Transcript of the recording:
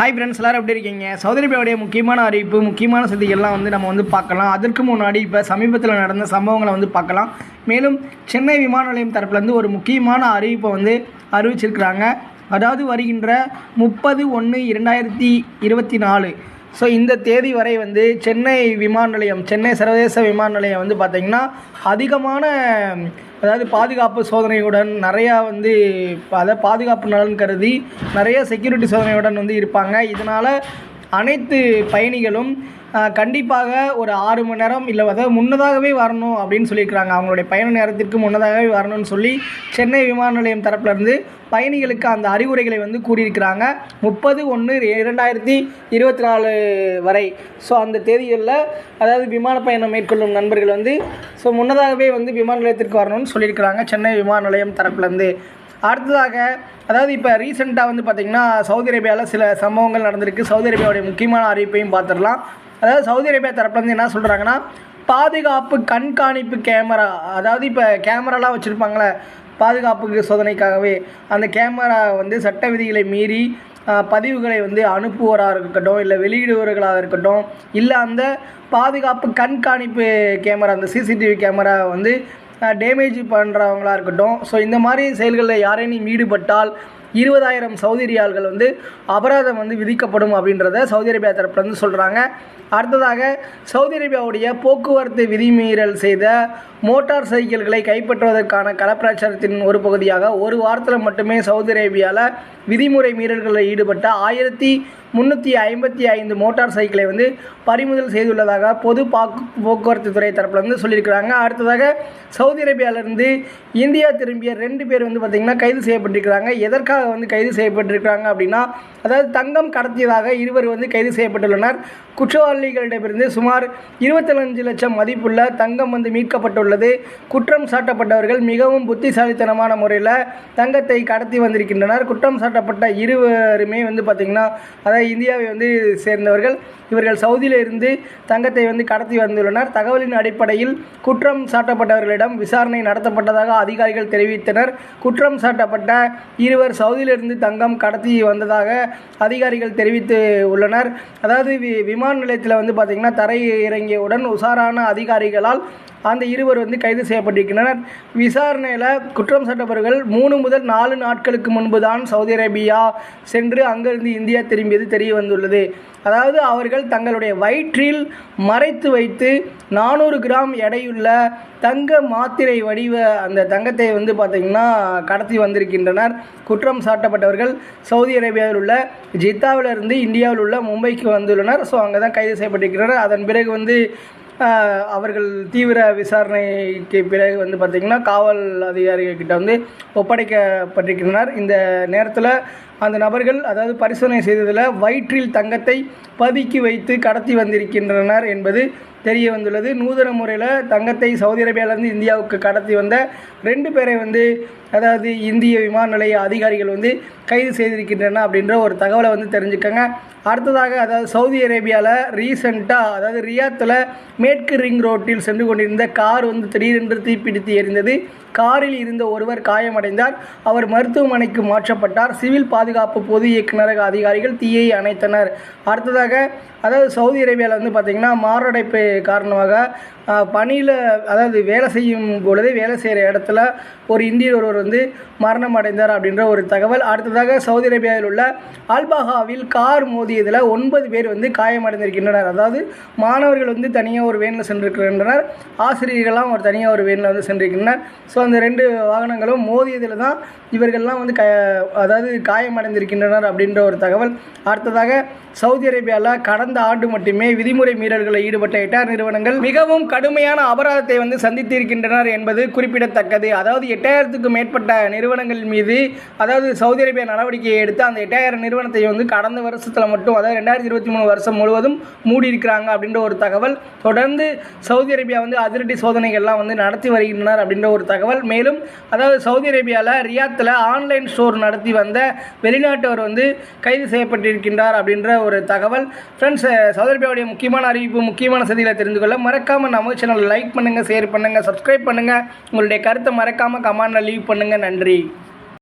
Hi friends எல்லாரும் எப்படி இருக்கீங்க? சவுதி முக்கியமான அறிவிப்பு முக்கியமான செய்திகள்லாம் வந்து நம்ம வந்து பார்க்கலாம். அதற்கு முன்னாடி இப்போ சமீபத்தில் நடந்த சம்பவங்களை வந்து பார்க்கலாம். மேலும் சென்னை விமான நிலையம் தரப்புலேருந்து ஒரு முக்கியமான அறிவிப்பை வந்து அறிவிச்சிருக்கிறாங்க. அதாவது வருகின்ற முப்பது ஒன்று இரண்டாயிரத்தி இருபத்தி நாலு. ஸோ இந்த தேதி வரை வந்து சென்னை விமான நிலையம் சென்னை சர்வதேச விமான நிலையம் வந்து பார்த்திங்கன்னா அதிகமான அதாவது பாதுகாப்பு சோதனையுடன் நிறையா வந்து அதாவது பாதுகாப்பு நலன் கருதி நிறைய செக்யூரிட்டி சோதனையுடன் வந்து இருப்பாங்க. இதனால் அனைத்து பயணிகளும் கண்டிப்பாக ஒரு ஆறு மணி நேரம் இல்லை அதாவது முன்னதாகவே வரணும் அப்படின்னு சொல்லியிருக்கிறாங்க. அவங்களுடைய பயண நேரத்திற்கு முன்னதாகவே வரணும்னு சொல்லி சென்னை விமான நிலையம் தரப்புலேருந்து பயணிகளுக்கு அந்த அறிவுரைகளை வந்து கூறியிருக்கிறாங்க. முப்பது ஒன்று இரண்டாயிரத்தி இருபத்தி நாலு வரை. ஸோ அந்த தேதிகளில் அதாவது விமான பயணம் மேற்கொள்ளும் நண்பர்கள் வந்து ஸோ முன்னதாகவே வந்து விமான நிலையத்திற்கு வரணும்னு சொல்லியிருக்கிறாங்க சென்னை விமான நிலையம் தரப்புலேருந்து. அடுத்ததாக அதாவது இப்போ ரீசெண்டாக வந்து பார்த்திங்கன்னா சவுதி அரேபியாவில் சில சம்பவங்கள் நடந்திருக்கு. சவுதி அரேபியாவுடைய முக்கியமான அறிவிப்பையும் பார்த்துடலாம். அதாவது சவுதி அரேபியா தரப்புலேருந்து என்ன சொல்கிறாங்கன்னா பாதுகாப்பு கண்காணிப்பு கேமரா அதாவது இப்போ கேமராலாம் வச்சுருப்பாங்களே பாதுகாப்புக்கு சோதனைக்காகவே அந்த கேமரா வந்து சட்ட விதிகளை மீறி பதிவுகளை வந்து அனுப்புவோராக இருக்கட்டும் இல்லை வெளியிடுவர்களாக இருக்கட்டும் இல்லை அந்த பாதுகாப்பு கண்காணிப்பு கேமரா அந்த சிசிடிவி கேமரா வந்து டேமேஜ் பண்ணுறவங்களா இருக்கட்டும். ஸோ இந்த மாதிரி செயல்களில் யாரேனும் ஈடுபட்டால் இருபதாயிரம் சவுதி ரியால்கள் வந்து அபராதம் வந்து விதிக்கப்படும் அப்படின்றத சவுதி அரேபியா தரப்புலேருந்து சொல்கிறாங்க அடுத்ததாக சவுதி அரேபியாவுடைய போக்குவரத்து விதிமீறல் செய்த மோட்டார் சைக்கிள்களை கைப்பற்றுவதற்கான கலப்பிரச்சாரத்தின் ஒரு பகுதியாக ஒரு வாரத்தில் மட்டுமே சவுதி அரேபியாவில் விதிமுறை மீறல்களில் ஈடுபட்ட ஆயிரத்தி முந்நூற்றி ஐம்பத்தி ஐந்து மோட்டார் சைக்கிளை வந்து பறிமுதல் செய்துள்ளதாக பொது பாக்கு போக்குவரத்து துறை தரப்புலேருந்து சொல்லியிருக்கிறாங்க. அடுத்ததாக சவுதி அரேபியாவிலிருந்து இந்தியா திரும்பிய ரெண்டு பேர் வந்து பார்த்திங்கன்னா கைது செய்யப்பட்டிருக்கிறாங்க. எதற்காக வந்து கைது செய்யப்பட்டிருக்கிறாங்க அப்படின்னா அதாவது தங்கம் கடத்தியதாக இருவர் வந்து கைது செய்யப்பட்டுள்ளனர். குற்றவாளிகளிடமிருந்து சுமார் இருபத்தஞ்சு லட்சம் மதிப்புள்ள தங்கம் வந்து மீட்கப்பட்டுள்ளது. குற்றம் சாட்டப்பட்டவர்கள் மிகவும் புத்திசாலித்தனமான முறையில் தங்கத்தை கடத்தி வந்திருக்கின்றனர். குற்றம் சாட்டப்பட்ட இருவருமே வந்து பார்த்திங்கன்னா அதாவது இந்தியாவை வந்து சேர்ந்தவர்கள். இவர்கள் சவுதியிலிருந்து தங்கத்தை வந்து கடத்தி வந்துள்ளனர். தகவலின் அடிப்படையில் குற்றம் சாட்டப்பட்டவர்களிடம் விசாரணை நடத்தப்பட்டதாக அதிகாரிகள் தெரிவித்தனர். குற்றம் சாட்டப்பட்ட இருவர் சவுதியிலிருந்து தங்கம் கடத்தி வந்ததாக அதிகாரிகள் தெரிவித்து உள்ளனர். அதாவது வி- விமான நிலையத்தில் வந்து பார்த்திங்கன்னா தரை இறங்கியவுடன் உஷாரான அதிகாரிகளால் அந்த இருவர் வந்து கைது செய்யப்பட்டிருக்கின்றனர். விசாரணையில் குற்றம் சாட்டப்பவர்கள் மூணு முதல் நாலு நாட்களுக்கு முன்பு தான் சவுதி அரேபியா சென்று அங்கிருந்து இந்தியா திரும்பியது தெரிய வந்துள்ளது. அதாவது அவர்கள் தங்களுடைய வயிற்றில் மறைத்து வைத்து நானூறு கிராம் எடையுள்ள தங்க மாத்திரை வடிவ அந்த தங்கத்தை வந்து பார்த்திங்கன்னா கடத்தி வந்திருக்கின்றனர். குற்றம் சாட்டப்பட்டவர்கள் சவுதி அரேபியாவில் உள்ள ஜித்தாவிலிருந்து இந்தியாவில் உள்ள மும்பைக்கு வந்துள்ளனர். ஸோ அங்கே தான் கைது செய்யப்பட்டிருக்கிறனர் அதன் பிறகு வந்து அவர்கள் தீவிர விசாரணைக்கு பிறகு வந்து பார்த்திங்கன்னா காவல் அதிகாரிகிட்ட வந்து ஒப்படைக்கப்பட்டிருக்கின்றனர். இந்த நேரத்தில் அந்த நபர்கள் அதாவது பரிசோதனை செய்ததில் வயிற்றில் தங்கத்தை பதுக்கி வைத்து கடத்தி வந்திருக்கின்றனர் என்பது தெரிய வந்துள்ளது. நூதன முறையில் தங்கத்தை சவுதி அரேபியாவிலேருந்து இந்தியாவுக்கு கடத்தி வந்த ரெண்டு பேரை வந்து அதாவது இந்திய விமான நிலைய அதிகாரிகள் வந்து கைது செய்திருக்கின்றன அப்படின்ற ஒரு தகவலை வந்து தெரிஞ்சுக்கோங்க. அடுத்ததாக அதாவது சவுதி அரேபியாவில் ரீசெண்டாக அதாவது ரியாத்தில் மேற்கு ரிங் ரோட்டில் சென்று கொண்டிருந்த கார் வந்து திடீரென்று தீப்பிடித்து எரிந்தது. காரில் இருந்த ஒருவர் காயமடைந்தார். அவர் மருத்துவமனைக்கு மாற்றப்பட்டார். சிவில் பாதுகாப்பு பொது இயக்குநரக அதிகாரிகள் தீயை அணைத்தனர். அடுத்ததாக அதாவது சவுதி அரேபியாவில் வந்து பார்த்திங்கன்னா மாரடைப்பு காரணமாக பணியில் அதாவது வேலை செய்யும் பொழுது வேலை செய்கிற இடத்துல ஒரு இந்தியர் ஒருவர் வந்து மரணம் அடைந்தார் அப்படின்ற ஒரு தகவல். அடுத்ததாக சவுதி அரேபியாவில் உள்ள ஆல்பஹாவில் கார் மோதியதில் ஒன்பது பேர் வந்து காயமடைந்திருக்கின்றனர். அதாவது மாணவர்கள் வந்து தனியாக ஒரு வேனில் சென்றிருக்கின்றனர். ஆசிரியர்கள்லாம் ஒரு தனியாக ஒரு வேனில் வந்து சென்றிருக்கின்றனர். ஸோ அந்த ரெண்டு வாகனங்களும் மோதியதில் தான் இவர்கள்லாம் வந்து க அதாவது காயமடைந்திருக்கின்றனர் அப்படின்ற ஒரு தகவல். அடுத்ததாக சவுதி அரேபியாவில் கடந்த ஆண்டு மட்டுமே விதிமுறை மீறல்களில் ஈடுபட்ட எட்டார் நிறுவனங்கள் மிகவும் கடுமையான அபராதத்தை வந்து சந்தித்திருக்கின்றனர் என்பது குறிப்பிடத்தக்கது. அதாவது எட்டாயிரத்துக்கும் மேற்பட்ட நிறுவனங்கள் மீது அதாவது சவுதி அரேபியா நடவடிக்கையை எடுத்து அந்த எட்டாயிரம் நிறுவனத்தை வந்து கடந்த வருஷத்தில் மட்டும் அதாவது ரெண்டாயிரத்தி இருபத்தி மூணு வருஷம் முழுவதும் மூடி இருக்கிறாங்க அப்படின்ற ஒரு தகவல். தொடர்ந்து சவுதி அரேபியா வந்து அதிரடி சோதனைகள்லாம் வந்து நடத்தி வருகின்றனர் அப்படின்ற ஒரு தகவல். மேலும் அதாவது சவுதி அரேபியாவில் ரியாத்தில் ஆன்லைன் ஸ்டோர் நடத்தி வந்த வெளிநாட்டவர் வந்து கைது செய்யப்பட்டிருக்கின்றார் அப்படின்ற ஒரு தகவல். ஃப்ரெண்ட்ஸ் சவுதி அரேபியாவுடைய முக்கியமான அறிவிப்பு முக்கியமான செய்திகளை தெரிந்து கொள்ள மறக்காமல் நம்ம சேனல் லைக் பண்ணுங்கள் ஷேர் பண்ணுங்கள் சப்ஸ்கிரைப் பண்ணுங்கள் உங்களுடைய கருத்தை மறக்காமல் கமெண்டில் லீவ் பண்ணுங்கள் நன்றி.